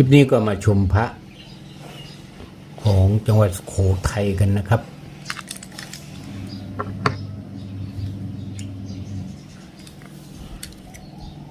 ลิปนี้ก็มาชมพระของจังหวัดสุโขทัยกันนะครับ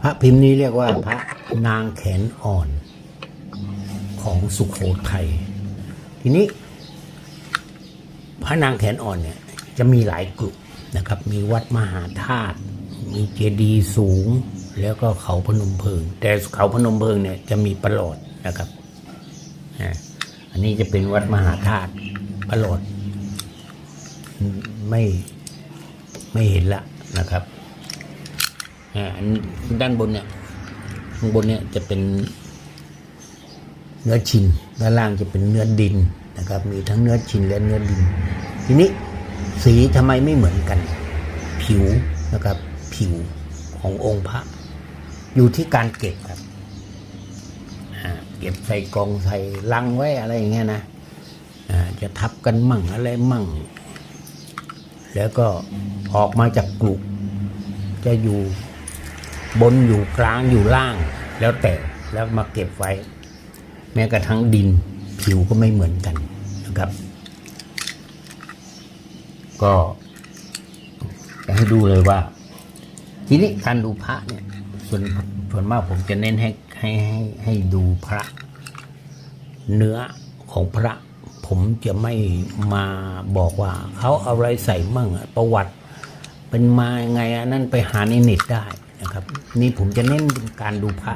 พระพิมพ์นี้เรียกว่าพระนางแขนอ่อนของสุโขทัย ทีนี้ พระนางแขนอ่อนเนี่ยจะมีหลายกลุ่มนะครับ มีวัดมหาธาตุ มีเจดีย์สูง แล้วก็เขาพนมเพิง แต่เขาพนมเพิงเนี่ยจะมีประหลอด นะครับอันนี้จะเป็นวัดมหาธาตุประหลอดไม่ไม่เห็นละนะครับอันด้านบนเนี่ยข้างบนเนี่ยจะเป็นเนื้อชินด้านล่างจะเป็นเนื้อดินนะครับ มีทั้งเนื้อชินและเนื้อดิน ทีนี้สีทำไมไม่เหมือนกัน ผิวนะครับ ผิวขององค์พระ อยู่ที่การเก็บครับ เก็บใส่กล่องใส่ลังไว้อะไรอย่างเงี้ยนะจะทับกันมั่งอะไรมั่ง แล้วก็ออกมาจากกลุ่มจะอยู่บนอยู่กลางอยู่ล่าง แล้วแต่แล้วมาเก็บไว้ แม้กระทั่งดินผิวก็ไม่เหมือนกันนะครับ ก็จะให้ดูเลยว่า ทีนี้การดูพระเนี่ยส่วน ส่วนมากผมจะเน้นให้ให้ให้ให้ดูพระ เนื้อของพระ ผมจะไม่มาบอกว่าเขาอะไรใส่มั่งอประวัติ เป็นมายังไงอันนั้นไปหาในเน็ตได้นะครับ นี่ผมจะเน้นการดูพระ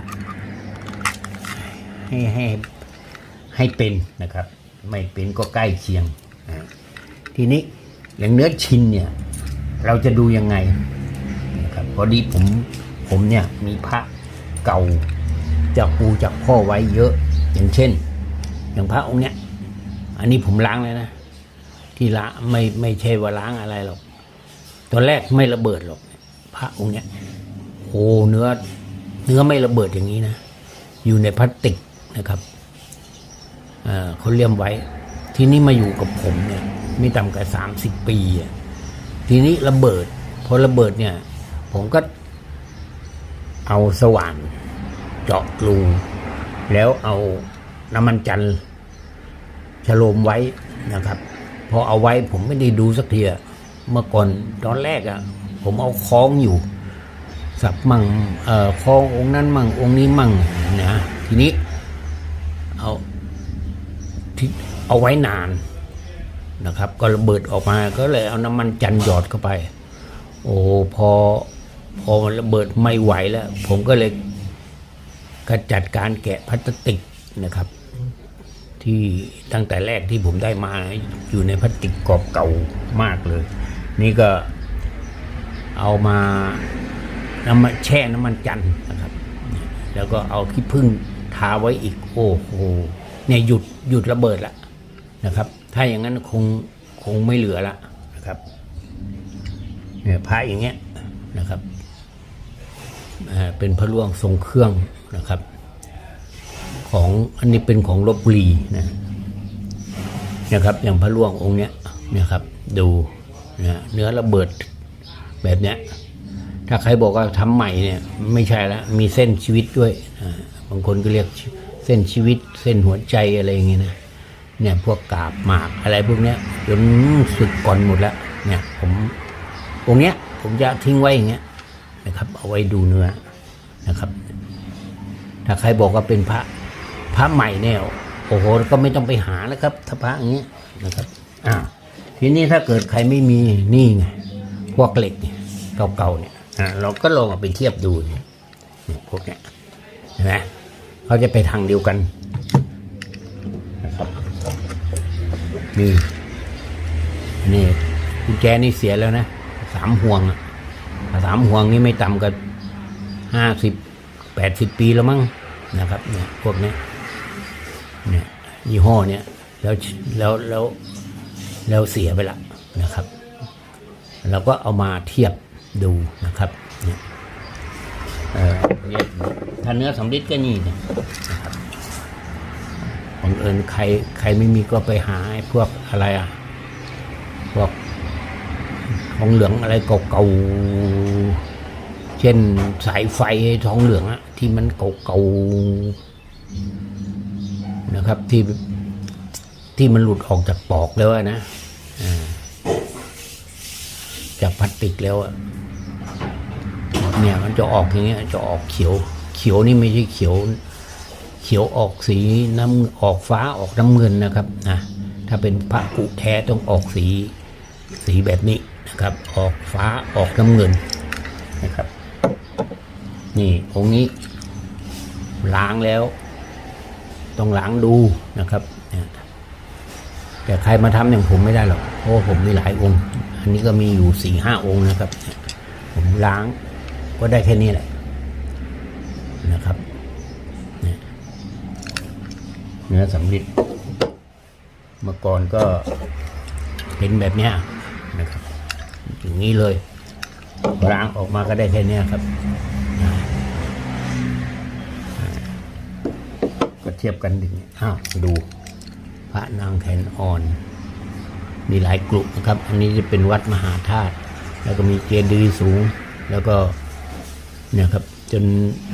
ให้ให้ให้เป็นนะครับ ไม่เป็นก็ใกล้เคียง ทีนี้อย่างเนื้อชินเนี่ย เราจะดูยังไงนะครับพอดีผมผมเนี่ยมีพระ เก่าจากปู่จากพ่อไว้เยอะ อย่างเช่น อย่างพระองค์เนี้ย อันนี้ผมล้างเลยนะ ที่ละไม่ไม่ใช่ว่าล้างอะไรหรอก ตอนแรกไม่ระเบิดหรอก พระองค์เนี้ยโอ้เนื้อ เนื้อไม่ระเบิดอย่างนี้นะ อยู่ในพลาสติกนะครับเอ่อเขาเลี่ยมไว้ ทีนี้มาอยู่กับผมเนี่ยไม่ต่ำกว่าสามสิบปี ทีนี้ระเบิด พอระเบิดเนี่ย ผมก็ เอาสว่านเจาะรูแล้วเอาน้ำมันจันทร์ฉโลมไว้นะครับ พอเอาไว้ผมไม่ได้ดูสักทีอะเมื่อก่อนตอนแรกอะผมเอาคล้องอยู่ สับมั่งเอ่อคล้ององค์นั้นมั่งองค์นี้มั่งนะทีนี้ เอาที่เอาไว้นานนะครับ ก็ระเบิดออกมาก็เลยเอาน้ำมันจันหยอดเข้าไป โอ้พอ พอมันระเบิดไม่ไหวแล้ว ผมก็เลยกระจัดการแกะพลาสติกนะครับ ที่ตั้งแต่แรกที่ผมได้มาอยู่ในพลาสติกกรอบเก่ามากเลย นี่ก็เอามาน้ำมันแช่น้ำมันจันนะครับ แล้วก็เอาขี้ผึ้งทาไว้อีกโอ้โหเนี่ยหยุดหยุดระเบิดแล้วนะครับ ถ้าอย่างนั้นคงคงไม่เหลือละนะครับเนี่ยพระอย่างเงี้ยนะครับ เป็นพระล่วงทรงเครื่องนะครับ ของอันนี้เป็นของลบบุรีนะนะครับ อย่างพระล่วงองค์เนี้ยนะครับ ดูนะเนื้อระเบิดแบบเนี้ยถ้าใครบอกว่าทำใหม่เนี่ยไม่ใช่ละมีเส้นชีวิตด้วยอ่าบางคนก็เรียกเส้นชีวิต เส้นหัวใจอะไรอย่างเงี้ยนะเนี่ยพวกกาบหมากอะไรพวกเนี้ยจนสึกก่อนหมดแล้วเนี่ยผมตรงเนี้ยผมจะทิ้งไว้อย่างเงี้ย นะครับ เอาไว้ดูเนื้อนะครับ ถ้าใครบอกว่าเป็นพระพระใหม่เนี่โอ้โหก็ไม่ต้องไปหาแล้วครับถ้าพระอย่างเงี้ยนะครับอ่าทีนี้ถ้าเกิดใครไม่มีนี่ไงพวกเหล็กเนี่ยเก่าๆเนี่ยอ่าเราก็ลองเอาไปเทียบดูเนี่ยพวกเนี้ยเห็นไหมเขาจะไปทางเดียวกันนะครับนี่นี่กุญแจนี่เสียแล้วนะสามห่วงอะ สามห่วงนี่ไม่ต่ำกับห้าสิบแปดสิบปีแล้วมั้งนะครับเนี่ยพวกนี้เนี่ยยี่ห้อเนี้ยแล้วแล้วแล้วแล้วเสียไปละนะครับเราก็เอามาเทียบดูนะครับเนี่ยเออถ้าเนื้อสำลิดก็นี่เนี่ยนะครับบังเอิญใครใครไม่มีก็ไปหาพวกอะไรอะพวก ทองเหลืองอะไรเก่าๆเช่นสายไฟทองเหลืองอะที่มันเก่าๆนะครับที่ที่มันหลุดออกจากปอกแล้วนะจากพลาสติกแล้วอะเนี่ยมันจะออกอย่างเงี้ยจะออกเขียว เขียวนี่ไม่ใช่เขียว เขียวออกสีน้ำออกฟ้าออกน้ำเงินนะครับนะถ้าเป็นพระกุแท้ต้องออกสีสีแบบนี้ นะครับ ออกฟ้าออกน้ำเงินนะครับ นี่องค์นี้ล้างแล้ว ต้องล้างดูนะครับแต่ใครมาทำอย่างผมไม่ได้หรอกเพราะผมมีหลายองค์ อันนี้ก็มีอยู่สี่ห้าองค์นะครับ ผมล้างก็ได้แค่นี้แหละนะครับเนื้อสำลิดเมื่อก่อนก็เป็นแบบนี้นะครับ อย่างนี้เลยล้างออกมาก็ได้แค่เนี้ยครับก็เทียบกันดึงอ้าวดูพระนางแขนอ่อน มีหลายกลุ่มนะครับ อันนี้จะเป็นวัดมหาธาตุแล้วก็มีเจดีย์สูง แล้วก็เนี่ยครับ จน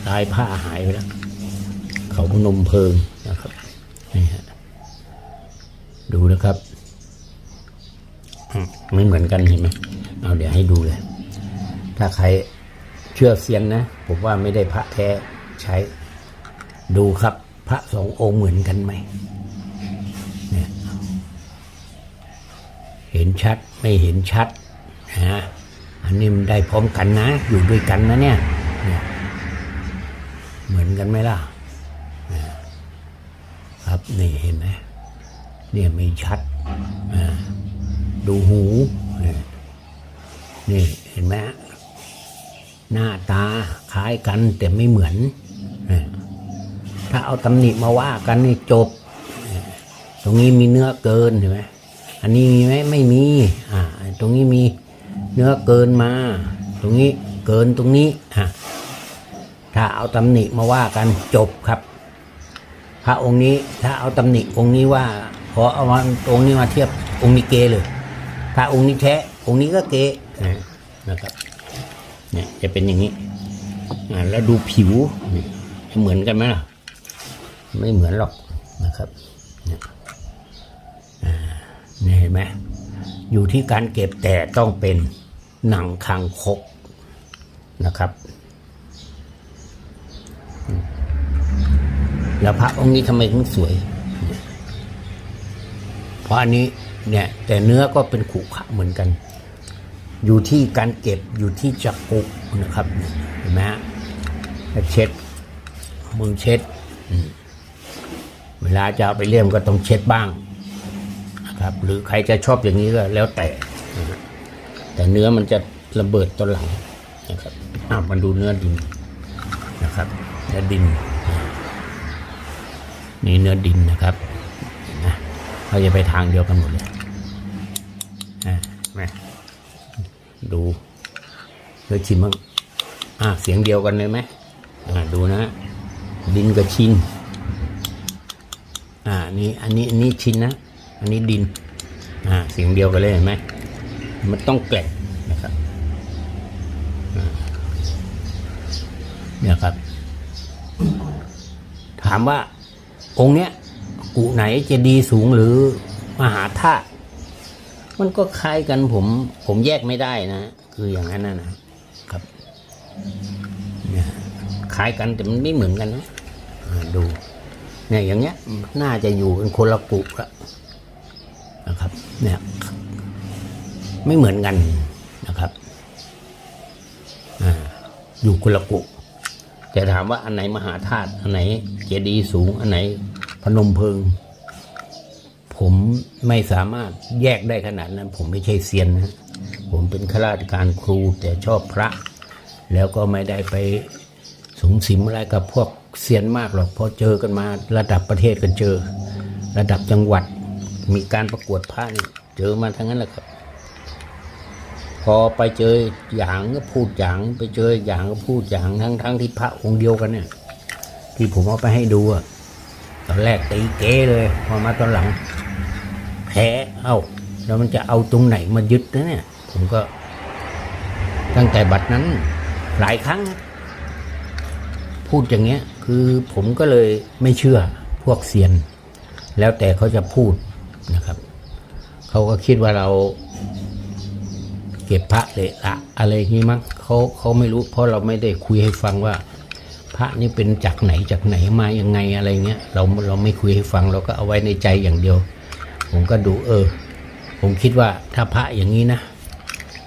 ลายผ้าหายไปแล้ว เขาพนมเพลิงนะครับนี่ฮะดูนะครับ ไม่เหมือนกันเห็นไหมเอาเดี๋ยวให้ดูเลย ถ้าใครเชื่อเซียนนะ ผมว่าไม่ได้พระแท้ใช้ ดูครับ พระสององค์เหมือนกันไหมเนี่ยเห็นชัดไม่เห็นชัดนะอันนี้มันได้พร้อมกันนะ อยู่ด้วยกันนะเนี่ย เหมือนกันไหมล่ะครับนี่เห็นไหมเนี่ยไม่ชัดอ่า ดูหู นี่เห็นไหมฮะหน้าตาคล้ายกันแต่ไม่เหมือน ถ้าเอาตำหนิมาว่ากันนี่จบ ตรงนี้มีเนื้อเกินเห็นไหมอันนี้มีไหมไม่มี อ่า ตรงนี้มีเนื้อเกินมา ตรงนี้เกินตรงนี้อะถ้าเอาตำหนิมาว่ากันจบครับ พระองค์นี้ถ้าเอาตำหนิองค์นี้ว่าขอเอามาองค์นี้มาเทียบองค์นี้เกเลย ถ้าองค์นี้แท้องค์นี้ก็เกนะนะครับเนี่ยจะเป็นอย่างนี้แล้วดูผิวเหมือนกันไหมล่ะ ไม่เหมือนหรอกนะครับเนี่ยเห็นไหมอยู่ที่การเก็บแต่ต้องเป็นหนังคางคกนะครับ แล้วพระองค์นี้ทำไมถึงสวย เพราะอันนี้ เนี่ยแต่เนื้อก็เป็นขุขะเหมือนกัน อยู่ที่การเก็บอยู่ที่จักกุกนะครับเห็นไหมฮะเช็ดมือเช็ด เวลาจะเอาไปเลี่ยมก็ต้องเช็ดบ้างนะครับ หรือใครจะชอบอย่างนี้ก็แล้วแต่ แต่เนื้อมันจะระเบิดตอนหลังนะครับอะมาดูเนื้อดินนะครับเนื้อดิน นี่เนื้อดินนะครับนไหมเขาจะไปทางเดียวกันหมดเลย อะแม่ดูเดี๋ยวชิมบ้างอะเสียงเดียวกันเลยไหมอะดูนะดินกับชินอ่านี่อันนี้อันนี้ชินนะ อันนี้ดิน อ่าเสียงเดียวกันเลยเห็นไหมมันต้องแกล่งนะครับเนี่ยครับ ถามว่าองค์เนี้ย กุไหนจะดีสูงหรือมหาธาตุ มันก็คล้ายกันผม ผมแยกไม่ได้นะ คืออย่างนั้นนะนะครับเนี่ยคล้ายกันแต่มันไม่เหมือนกันนะดู เนี่ยอย่างเงี้ย น่าจะอยู่เป็นคนละกุละนะครับ เนี่ย ไม่เหมือนกันนะครับอ่าอยู่คนละกุแต่ถามว่าอันไหนมหาธาตุอันไหนเจดีย์สูง อันไหนพนมเพิง ผมไม่สามารถแยกได้ขนาดนั้น ผมไม่ใช่เซียนนะผมเป็นข้าราชการครูแต่ชอบพระ แล้วก็ไม่ได้ไปสูงสิมอะไรกับพวกเซียนมากหรอกเพราะเจอกันมาระดับประเทศกันเจอ ระดับจังหวัดมีการประกวดพระนี่เจอมาทั้งนั้นแหละครับ พอไปเจออย่างก็พูดอย่างไปเจออย่างก็พูดอย่างทั้งทั้งที่พระองค์เดียวกันเนี่ย ที่ผมเอาไปให้ดูอะตอนแรกตีเก้เลย พอมาตอนหลัง แพ้เอ้าแล้วมันจะเอาตรงไหนมายึดนะเนี่ย ผมก็ ตั้งแต่บัดนั้นหลายครั้ง พูดอย่างเงี้ย คือผมก็เลยไม่เชื่อพวกเซียน แล้วแต่เขาจะพูดนะครับ เขาก็คิดว่าเราเก็บพระเลยละอะไรอย่างนี้มั้งเขาเขาไม่รู้ เพราะเราไม่ได้คุยให้ฟังว่า พระนี่เป็นจากไหนจากไหนมายังไงอะไรเงี้ยเราเราไม่คุยให้ฟังเราก็เอาไว้ในใจอย่างเดียว ผมก็ดูเออ ผมคิดว่าถ้าพระอย่างนี้นะ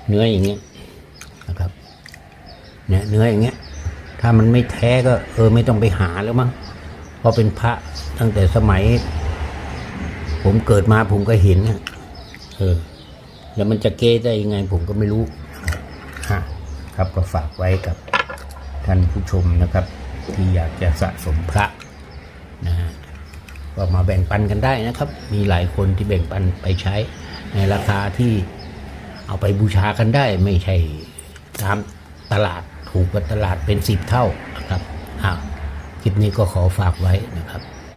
เนื้ออย่างเงี้ยนะครับเนี่ยเนื้ออย่างเงี้ย ถ้ามันไม่แท้ก็ เออ ไม่ต้องไปหาแล้วมั้งเพราะเป็นพระตั้งแต่สมัย ผมเกิดมาผมก็เห็นนะเออ แล้วมันจะเก้ได้ยังไง ผมก็ไม่รู้ฮะครับก็ฝากไว้กับท่านผู้ชมนะครับ ที่อยากจะสะสมพระนะฮะ ก็มาแบ่งปันกันได้นะครับ มีหลายคนที่แบ่งปันไปใช้ ในราคาที่เอาไปบูชากันได้ ไม่ใช่ตามตลาดถูกกว่าตลาดเป็นสิบเท่านะครับอ้าคลิปนี้ก็ขอฝากไว้นะครับ